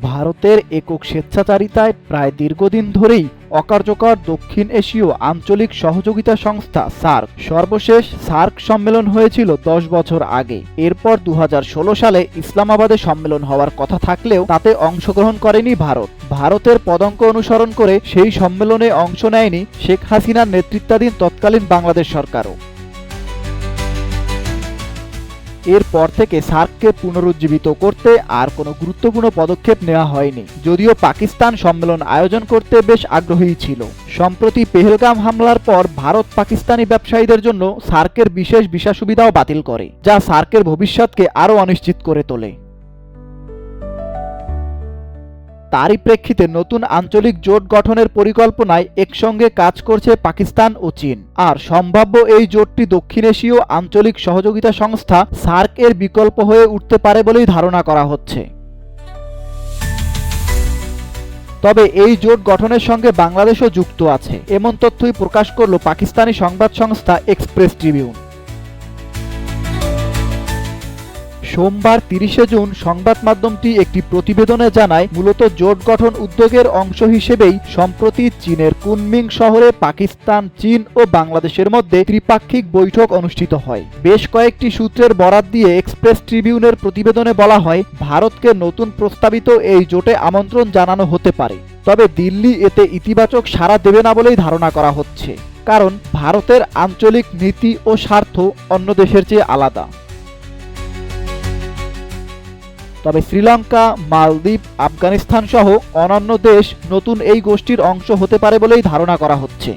ভারতের একক স্বেচ্ছাচারিতায় প্রায় দীর্ঘদিন ধরেই অকার্যকর দক্ষিণ এশীয় আঞ্চলিক সহযোগিতা সংস্থা সার্ক। সর্বশেষ সার্ক সম্মেলন হয়েছিল দশ বছর আগে। এরপর দু হাজার ষোলো সালে ইসলামাবাদে সম্মেলন হওয়ার কথা থাকলেও তাতে অংশগ্রহণ করেনি ভারত। ভারতের পদঙ্ক অনুসরণ করে সেই সম্মেলনে অংশ নেয়নি শেখ হাসিনার নেতৃত্বাধীন তৎকালীন বাংলাদেশ সরকারও। এরপর থেকে সার্ককে পুনরুজ্জীবিত করতে আর কোনো গুরুত্বপূর্ণ পদক্ষেপ নেওয়া হয়নি। যদিও পাকিস্তান সম্মেলন আয়োজন করতে বেশ আগ্রহী ছিল। সম্প্রতি পেহেলগাম হামলার পর ভারত পাকিস্তানি ব্যবসায়ীদের জন্য সার্কের বিশেষ ভিসা সুবিধাও বাতিল করে, যা সার্কের ভবিষ্যৎকে আরও অনিশ্চিত করে তোলে। তারই প্রেক্ষিতে নতুন আঞ্চলিক জোট গঠনের পরিকল্পনায় একসঙ্গে কাজ করছে পাকিস্তান ও চীন। আর সম্ভাব্য এই জোটটি দক্ষিণ এশীয় আঞ্চলিক সহযোগিতা সংস্থা সার্ক এর বিকল্প হয়ে উঠতে পারে বলেই ধারণা করা হচ্ছে। তবে এই জোট গঠনের সঙ্গে বাংলাদেশও যুক্ত আছে। এমন তথ্যই প্রকাশ করল পাকিস্তানি সংবাদ সংস্থা এক্সপ্রেস ট্রিবিউন। সোমবার তিরিশে জুন সংবাদ মাধ্যমটি একটি প্রতিবেদনে জানায়, মূলত জোট গঠন উদ্যোগের অংশ হিসেবেই সম্প্রতি চীনের কুনমিং শহরে পাকিস্তান, চীন ও বাংলাদেশের মধ্যে ত্রিপাক্ষিক বৈঠক অনুষ্ঠিত হয়। বেশ কয়েকটি সূত্রের বরাত দিয়ে এক্সপ্রেস ট্রিবিউনের প্রতিবেদনে বলা হয়, ভারতকে নতুন প্রস্তাবিত এই জোটে আমন্ত্রণ জানানো হতে পারে। তবে দিল্লি এতে ইতিবাচক সাড়া দেবে না বলেই ধারণা করা হচ্ছে। কারণ, ভারতের আঞ্চলিক নীতি ও স্বার্থ অন্য দেশের চেয়ে আলাদা। তবে শ্রীলঙ্কা, মালদ্বীপ আফগানিস্তান সহ অন্যান্য দেশ নতুন এই গোষ্ঠীর অংশ হতে পারে বলেই ধারণা করা হচ্ছে।